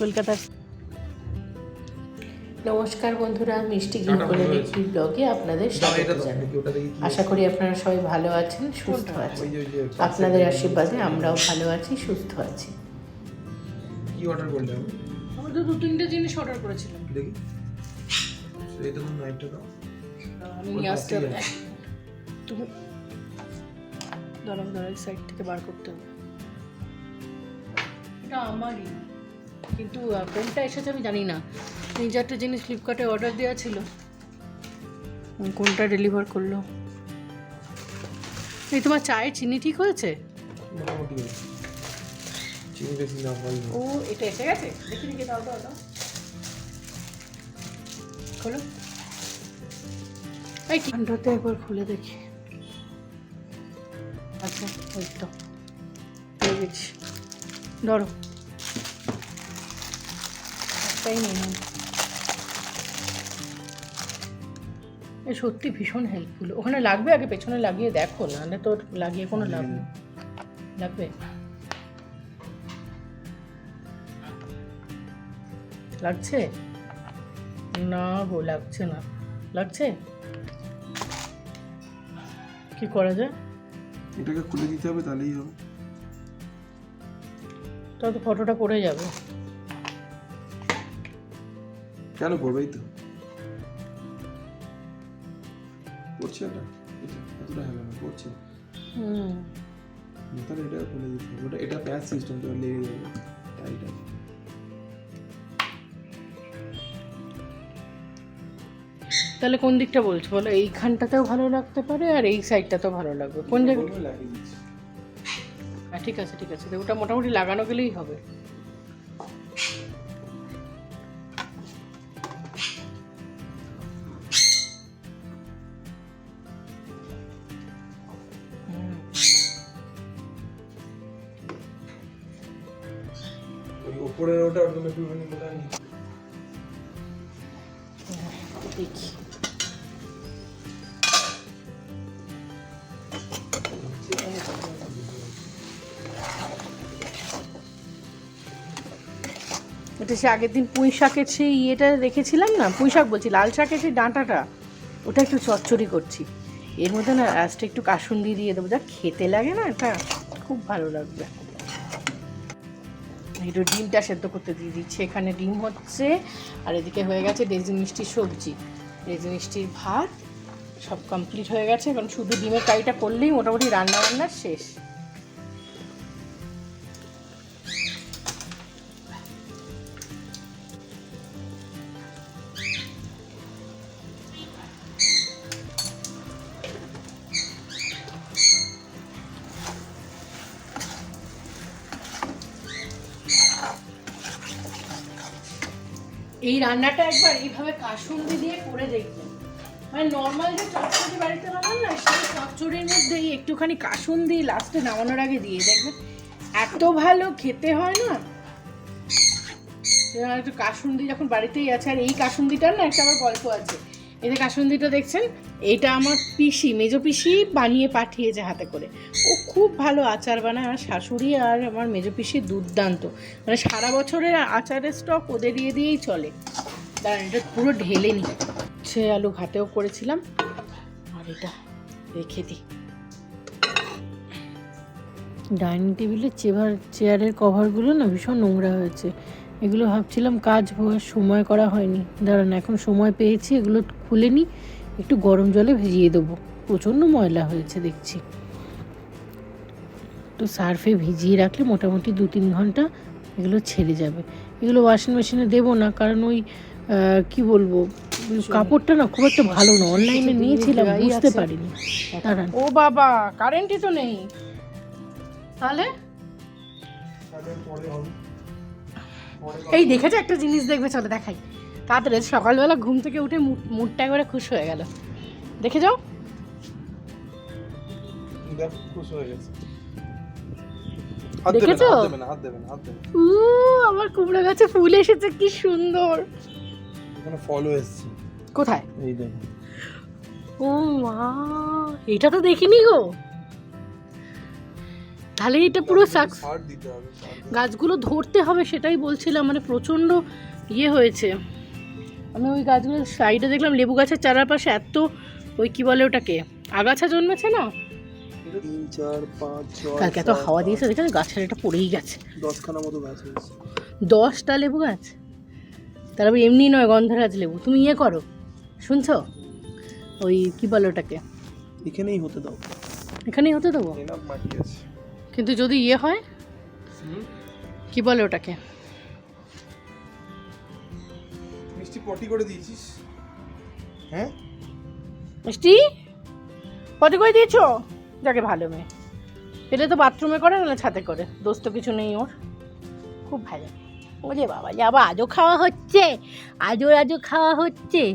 কলকাতার। নমস্কার বন্ধুরা মিষ্টি গৃহকোণে বন্ধুরা। দেখি ব্লগে আপনাদের স্বাগত জানাই। আশা করি আপনারা সবাই ভালো আছেন সুস্থ আছেন। আপনাদের আশীর্বাদে আমরাও ভালো আছি সুস্থ আছি। কি অর্ডার করলে আমি আমরা তো দু তিনটে জিনিস অর্ডার করেছিলাম। দেখি। এইটা তো নাইটটা দাও। আমি নিয়ে আসতে হবে। তুমি দাঁড়াও দাঁড়াও সাইড থেকে বার করতে হবে। এটা আমারই। কিন্তু কোনটা এসেছে আমি জানি না। তিন চারটে জিনিস ফ্লিপকার্টে অর্ডার দেওয়া ছিল। কোনটা ডেলিভার করল? এই তোমার চায়ের চিনি ঠিক হয়েছে? হয়। ও এটা এসে গেছে? দেখি দেখি দাও দাও দাও। খোলো। এই ঠান্ডাতে একবার খুলে দেখি। আচ্ছা ওই তো। ধরো। একটাই নিয়ে। এ সত্যি ভীষণ হেল্পফুল ওখানে লাগবে? আগে পেছনে লাগিয়ে দেখো নাহলে তো লাগিয়ে কোনো লাভ নেই। লাগবে? লাগছে? না গো লাগছে না। লাগছে? কি করা যায়? এটাকে খুলে দিতে হবে তাহলেই হবে। তাহলে তো ফটোটা পড়ে যাবে। কেন করবেই তো? করছে এটা এতটা না করছে। তাহলে এটা খুলে দিতে হবে। ওটা এটা প্যাচ সিস্টেম তো লেগে যাবে টাইট আছে তাহলে কোন দিকটা বলছো? বলো এইখানটাতেও ভালো লাগতে পারে আর এই সাইডটাতেও ভালো লাগবে। কোন বলব হ্যাঁ ঠিক আছে ঠিক আছে। ওটা মোটামুটি লাগানো গেলেই হবে। ওই ওপরের ওটা বোধহয় নিচে দেখি। এটা সে আগের দিন পুঁই শাকের সেই ইয়েটা রেখেছিলাম না? পুঁই শাক বলছি, লাল শাকের সেই ডাঁটাটা, ওটা একটু চচ্চড়ি করছি। এর মধ্যে না একটু কাসুন্দি দিয়ে দেবো। যা খেতে লাগে না, এটা খুব ভালো লাগবে। একটু ডিমটা সেদ্ধ করতে দিয়ে দিচ্ছি। এখানে ডিম হচ্ছে, আর এদিকে হয়ে গেছে ডেজি মিষ্টির সবজি। ডেজি মিষ্টির ভাত সব কমপ্লিট হয়ে গেছে। এখন শুধু ডিমের কারিটা করলেই মোটামুটি রান্না বান্না শেষ। এই রান্নাটা একবার এইভাবে কাসুন্দি দিয়ে করে দেখবেন মানে নর্মাল যে চচ্চড়ি বাড়িতে বানান না, সেই চচ্চড়ির মধ্যেই একটুখানি কাসুন্দি লাস্টে নামানোর আগে দিয়ে দেখবেন। এত ভালো খেতে হয় না? একটু কাসুন্দি যখন বাড়িতেই আছে, আর এই কাসুন্দিটার না একটা আবার গল্প আছে। এই যে কাসুন্দিটা দেখছেন? এটা আমার পিসি, মেজো পিসি বানিয়ে পাঠিয়েছে হাতে করে। ও খুব ভালো আচার বানায় আমার শাশুড়ি আর আমার মেজো পিসি দুর্দান্ত। মানে সারা বছরের আচারের স্টক ওদের দিয়ে দিয়েই চলে। দাঁড়ান, এটা পুরো ঢেলে নি। সে আলু ঘাটেও করেছিলাম। আর এটা রেখে দিই ডাইনিং টেবিলের চেয়ার চেয়ারের কভারগুলো না ভীষণ নোংরা হয়েছে। এগুলো ভাবছিলাম কাজ সময় করা হয়নি। দাঁড়ান, এখন সময় পেয়েছি, এগুলো খুলে নিই একটু গরম জলে ভিজিয়ে দেবো। প্রচণ্ড ময়লা হয়েছে দেখছি। তো সার্ফে ভিজিয়ে রাখলে মোটামুটি দু তিন ঘণ্টা এগুলো ছেড়ে যাবে। এগুলো ওয়াশিং মেশিনে দেবো না কারণ ওই কি বলব কাপড়টা না খুব একটা ভালো না। অনলাইনে নিয়েছিলাম বুঝতে পারিনি। দাঁড়ান। ও বাবা কারেন্টই তো নেই। তাহলে? এই দেখেছ একটা জিনিস দেখবে চলো দেখাই। তাড়াতাড়ি সকালবেলা ঘুম থেকে উঠে মুডটা একবারে খুশ হয়ে গেল। দেখে যাও। দেখেছ? আমার কুমড়ো গাছে ফুল এসেছে কি সুন্দর। এখানে ফলও এসছে। কোথায়? এই দেখো। ও মা এটা তো দেখিনি গো। তাহলে এটা পুরো সাকস দিতে হবে গাছগুলো ধরতে হবে সেটাই বলছিলাম মানে প্রচণ্ড ইয়ে হয়েছে। আমি ওই গাছগুলো সাইডে দেখলাম লেবু গাছের চারার পাশে এত ওই কি বলে ওটাকে আগাছা জন্মেছে না? চার পাঁচ ছয় কালকে এত হাওয়া দিয়েছে দেখে গাছের এটা পড়েই গেছে। দশখানা মতো গাছ দশটা লেবু গাছ? তার আবার এমনি নয় গন্ধরাজ লেবু। তুমি ইয়ে করো শুনছো? ওই কি বলে ওটাকে? এখানেই হতে দাও। এখানেই হতে দেবো? এনাফ মাটি আছে। কিন্তু যদি ইয়ে হয় কি বলে ওটাকে? মিষ্টি পটি করে দিয়েছিস। হ্যাঁ? মিষ্টি? কত করে দিয়েছ? যাকে ভালো মেয়ে। পেলে তো বাথরুমে করে নাহলে ছাতে করে। দোষ তো কিছু নেই ওর। খুব ভালো ওরে বাবা যে আবার আজও খাওয়া হচ্ছে। আজও আজও খাওয়া হচ্ছে।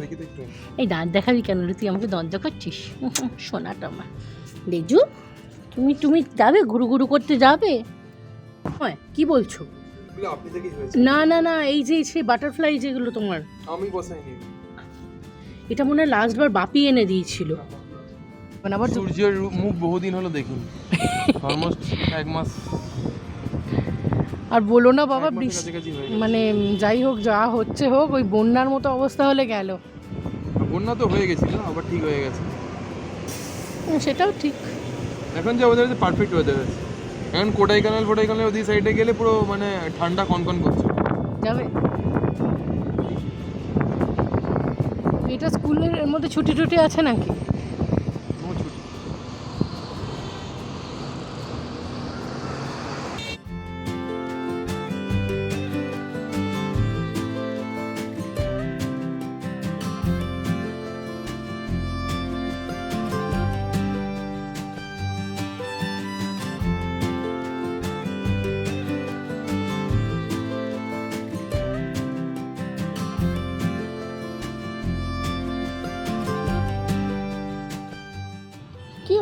এই দাঁত দেখাবি কেন রে তুই? আমাকে দাঁত দেখাচ্ছিস সোনাটা আমার। লেজু তুমি তুমি যাবে? ঘুরু ঘুরু করতে যাবে? হ্যাঁ কি বলছো? এগুলো আপনি থেকেই হয়েছে। না না না এই যে সেই বাটারফ্লাই যেগুলো তোমার। আমি বসাইনি। এটা মনে হয় লাস্টবার বাপি এনে দিয়েছিল। মানে আবার সূর্যের মুখ বহুদিন হলো দেখিনি। অলমোস্ট এক মাস। আর বলো না বাবা বৃষ্টি। মানে যাই হোক যা হচ্ছে হোক ওই বন্যার মতো অবস্থা হলে গেল। বন্যা তো হয়ে গেছিল আবার ঠিক হয়ে গেছে। সেটাও ঠিক। এখন যে ওদের পারফেক্ট ওয়েদার আছে। এখন কোটাইকানাল কানাল ফোটাই কানাল ওই সাইডে গেলে পুরো মানে ঠান্ডা কনকন করছে। যাবে। এটা স্কুলের মধ্যে ছুটি টুটি আছে নাকি?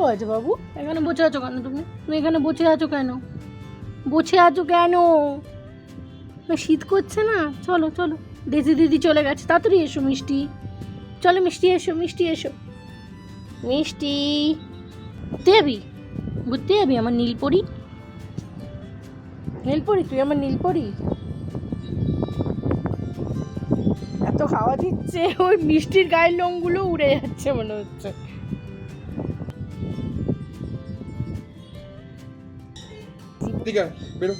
হয়েছে বাবু? এখানে বসে আছো কেন তুমি? তুমি এখানে বসে আছো কেন? বসে আছো কেন? শীত করছে না? চলো চলো। দেশি দিদি চলে গেছে। তাড়াতাড়ি এসো, মিষ্টি। চলো, মিষ্টি এসো মিষ্টি এসো। মিষ্টি। যাবি ঘুরতে যাবি আমার নীলপরি? নীলপরি, তুই আমার নীলপরি? এত খাওয়া দিচ্ছে, ওই মিষ্টির গায়ের লোমগুলো উড়ে যাচ্ছে মনে হচ্ছে। আছে বেরো।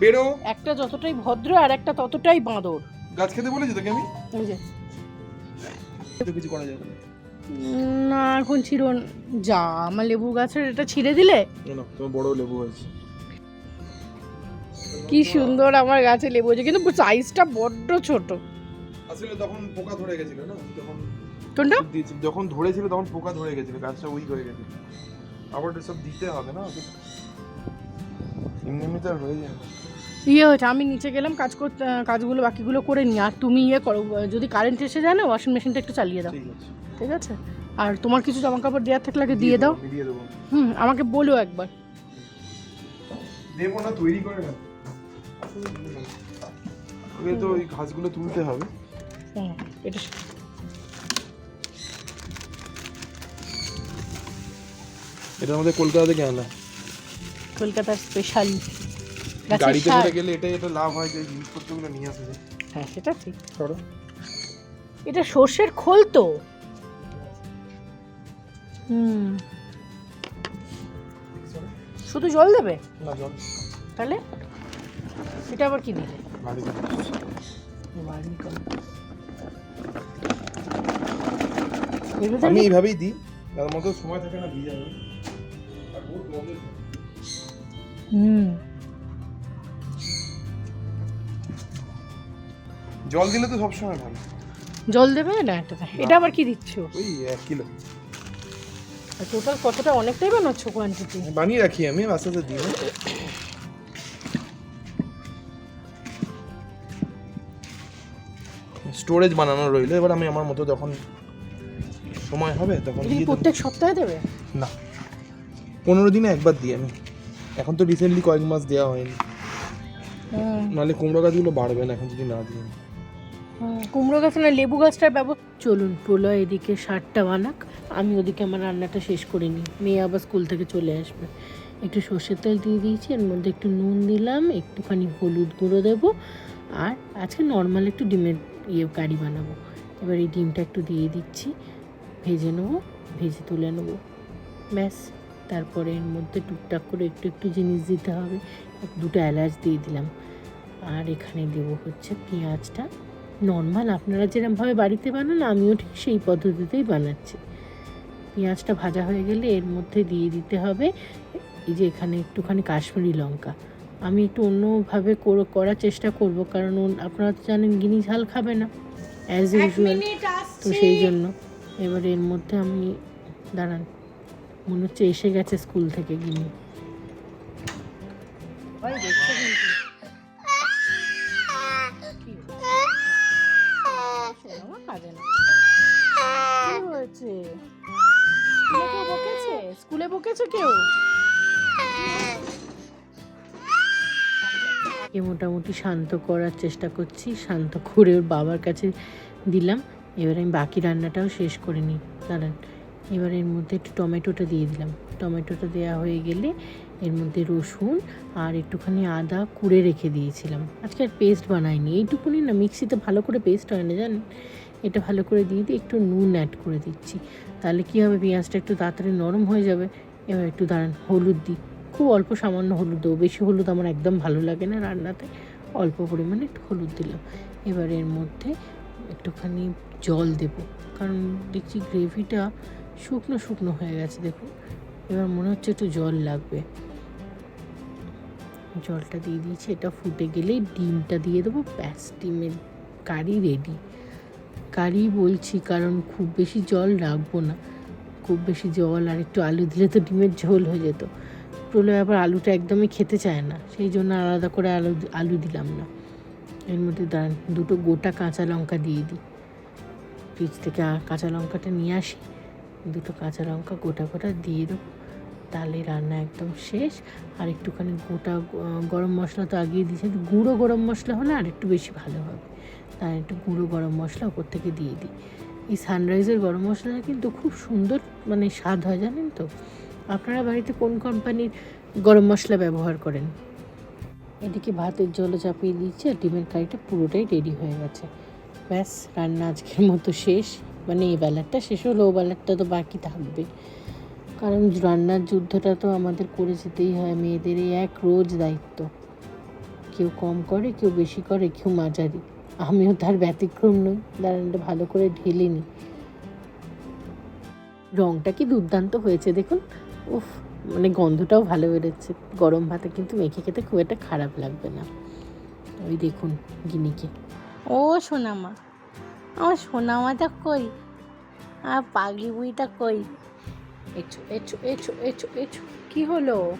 বেরো। একটা যতটাই ভদ্র আর একটা ততটাই বাঁদর। গাছ খেতে বলেছি তোকে আমি? তো কিছু করা যাবে না। না এখন ছিল যা আমার লেবু গাছের এটা ছিঁড়ে দিলে? তোমার বড় লেবু হয়েছে। কি সুন্দর আমার গাছে লেবু হয়েছে কিন্তু সাইজটা বড্ড ছোট। আসলে তখন পোকা ধরে গেছিল না? যখন কোনটা? যখন ধরেছিল তখন পোকা ধরে গেছিল গাছটা উইক হয়ে গেছিল। আবার সব দিতে হবে না? এমনি হয়ে যায়। ইয়ে হয়েছে আমি নিচে গেলাম কাজ করতে কাজগুলো বাকিগুলো করে নিই। আর তুমি ইয়ে করো যদি কারেন্ট এসে যায় না ওয়াশিং মেশিনটা একটু চালিয়ে দাও। ঠিক আছে। আর তোমার কিছু জামা কাপড় দেওয়ার থাকলে আগে দিয়ে দাও। দেবো হুম আমাকে বলো একবার। দেবো না তৈরি করে না ওকে তো ওই ঘাসগুলো তুলতে হবে। হুম এটা এটা আমাদের কলকাতা থেকে আনা। কলকাতার স্পেশাল গাড়িতে করে গেলে এটাই একটা লাভ হয় যে জিনিসপত্রগুলো নিয়ে আসা হ্যাঁ সেটা ঠিক। সরো এটা সর্ষের খোল তো। হুম। শুধু জল দেবে? না জল। তাহলে? এটা আবার কি দিলে? আমি এইভাবেই দিই তার মতো সময় থাকে না ভিজে যাবে। আর বহুত জল দিলে তো সবসময় ভালো। জল দেবে? না এটাতে এটা আবার কি দিচ্ছ? ওই এক কিলো। টোটাল কতটা? অনেকটাই বানাচ্ছ কোয়ান্টিটি বানিয়ে রাখি আমি আস্তে আস্তে দিই স্টোরেজ বানানো রইল। এবার আমি আমার মতো যখন সময় হবে তখন এটা। প্রত্যেক সপ্তাহে দেবে? না। পনেরো দিনে একবার দিই আমি। এখন তো রিসেন্টলি কয়েক মাস দেওয়া হয়নি। নাহলে কুমড়ো গাছগুলো বাড়বে না এখন যদি না দিই। কুমড়ো গাছ না লেবু গাছটার ব্যবহার চলুন প্রলয় এদিকে শার্টটা বানাক। আমি ওদিকে আমার রান্নাটা শেষ করে নিই। মেয়ে আবার স্কুল থেকে চলে আসবে। একটু সর্ষের তেল দিয়ে দিয়েছি এর মধ্যে একটু নুন দিলাম একটুখানি হলুদ গুঁড়ো দেবো আর আজকে নর্মাল একটু ডিমের ইয়ে কারি বানাবো। এবার এই ডিমটা একটু দিয়ে দিচ্ছি ভেজে নেব ভেজে তুলে নেব। ব্যাস। তারপরে এর মধ্যে টুকটাক করে একটু একটু জিনিস দিতে হবে। দুটো এলাচ দিয়ে দিলাম। আর এখানে দেবো হচ্ছে পেঁয়াজটা। নর্মাল আপনারা যেরকমভাবে বাড়িতে বানান আমিও ঠিক সেই পদ্ধতিতেই বানাচ্ছি। পেঁয়াজটা ভাজা হয়ে গেলে এর মধ্যে দিয়ে দিতে হবে এই যে এখানে একটুখানি কাশ্মীরি লঙ্কা। আমি একটু অন্যভাবে কর- করার চেষ্টা করব কারণ আপনারা তো জানেন গিনি ঝাল খাবে না অ্যাজ ইউজুয়াল তো সেই জন্য এবার এর মধ্যে আমি দাঁড়ান। মনে হচ্ছে এসে গেছে স্কুল থেকে গিনি স্কুলে বকেছে কেউ? এ মোটামুটি শান্ত করার চেষ্টা করছি শান্ত করে ওর বাবার কাছে দিলাম। এবার আমি বাকি রান্নাটাও শেষ করে নিই। দাঁড়ান। এবার এর মধ্যে একটু টমেটোটা দিয়ে দিলাম। টমেটোটা দেওয়া হয়ে গেলে এর মধ্যে রসুন আর একটুখানি আদা কুড়ে রেখে দিয়েছিলাম। আজকে আর পেস্ট বানাইনি। এইটুকুনি না, মিক্সিতে ভালো করে পেস্ট হয় না, জানেন? এটা ভালো করে দিয়ে দিয়ে একটু নুন অ্যাড করে দিচ্ছি। তাহলে কী হবে, পেঁয়াজটা একটু তাড়াতাড়ি নরম হয়ে যাবে। এবার একটু দাঁড়ান, হলুদ দিই। খুব অল্প সামান্য হলুদ দেবো। বেশি হলুদ আমার একদম ভালো লাগে না রান্নাতে। অল্প পরিমাণে একটু হলুদ দিলাম। এবার এর মধ্যে একটুখানি জল দেব। কারণ দেখছি গ্রেভিটা শুকনো শুকনো হয়ে গেছে, দেখুন। এবার মনে হচ্ছে একটু জল লাগবে। জলটা দিয়ে দিয়েছি, এটা ফুটে গেলেই ডিমটা দিয়ে দেবো। ব্যাস, ডিমের কারি রেডি কারি বলছি কারণ খুব বেশি জল রাখব না। খুব বেশি জল আর একটু আলু দিলে তো ডিমের ঝোল হয়ে যেত। প্রলয় আবার আলুটা একদমই খেতে চায় না, সেই জন্য আলাদা করে আলু আলু দিলাম না। এর মধ্যে দুটো গোটা কাঁচা লঙ্কা দিয়ে দিই। ফ্রিজ থেকে কাঁচা লঙ্কাটা নিয়ে আসি। দুটো কাঁচা লঙ্কা গোটা গোটা দিয়ে দেবো। তাহলে রান্না একদম শেষ। আর একটুখানি গোটা গরম মশলা তো আগিয়ে দিয়েছি। গুঁড়ো গরম মশলা হলে আর একটু বেশি ভালো হবে। তাই একটু গুঁড়ো গরম মশলা ওপর থেকে দিয়ে দিই। এই সানরাইজের গরম মশলাটা কিন্তু খুব সুন্দর মানে স্বাদ হয়, জানেন তো? আপনারা বাড়িতে কোন কোম্পানির গরম মশলা ব্যবহার করেন? এদিকে ভাতের জলও চাপিয়ে দিয়েছি আর ডিমের কারিটা পুরোটাই রেডি হয়ে গেছে। ব্যাস, রান্না আজকের মতো শেষ। মানে এই বেলারটা শেষ হলো, ও বেলারটা তো বাকি থাকবে। কারণ রান্নার যুদ্ধটা তো আমাদের করে যেতেই হয়, মেয়েদের এই এক রোজ দায়িত্ব। কেউ কম করে, কেউ বেশি করে, কেউ মাঝারি। আমিও তার ব্যতিক্রম নই, দাঁড়ানটা ভালো করে ঢেলে নিই। রংটা কি দুর্দান্ত হয়েছে দেখুন। উফ মানে গন্ধটাও ভালো বেরোচ্ছে। গরম ভাতে কিন্তু মেখে খেতে খুব একটা খারাপ লাগবে না। ওই দেখুন গিনিকে। ও সোনামা। আমার সোনামাটা কই? আর পাগলি বুড়িটা কই? এছো এছো এছো এছো এছো কি হলো?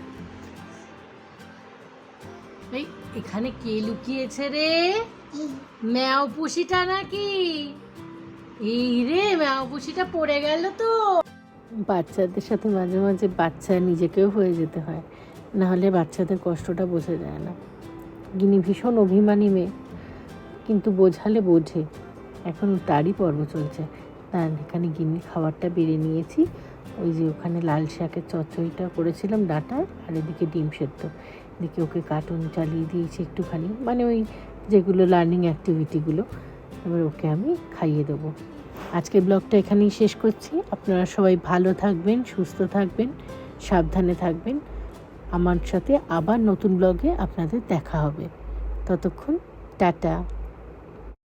এই এখানে কে লুকিয়েছে রে? ম্যাও পুষিটা নাকি? এই রে ম্যাও পুষিটা পড়ে গেল তো। বাচ্চাদের সাথে মাঝে মাঝে বাচ্চা নিজেকেও হয়ে যেতে হয়। না হলে বাচ্চাদের কষ্টটা বোঝা যায় না। গিনি ভীষণ অভিমানী মেয়ে। কিন্তু বোঝালে বোঝে। এখন তারই পর্ব চলছে। তার এখানে গিন্নি খাবারটা বেড়ে নিয়েছি। ওই যে ওখানে লাল শাকের চচ্চড়িটা করেছিলাম ডাটা আর এদিকে ডিম সেদ্ধ। এদিকে ওকে কার্টুন চালিয়ে দিয়েছি একটুখানি মানে ওই যেগুলো লার্নিং অ্যাক্টিভিটিগুলো এবার ওকে আমি খাইয়ে দেবো। আজকের ব্লগটা এখানেই শেষ করছি। আপনারা সবাই ভালো থাকবেন, সুস্থ থাকবেন, সাবধানে থাকবেন। আমার সাথে আবার নতুন ব্লগে আপনাদের দেখা হবে। ততক্ষণ টাটা।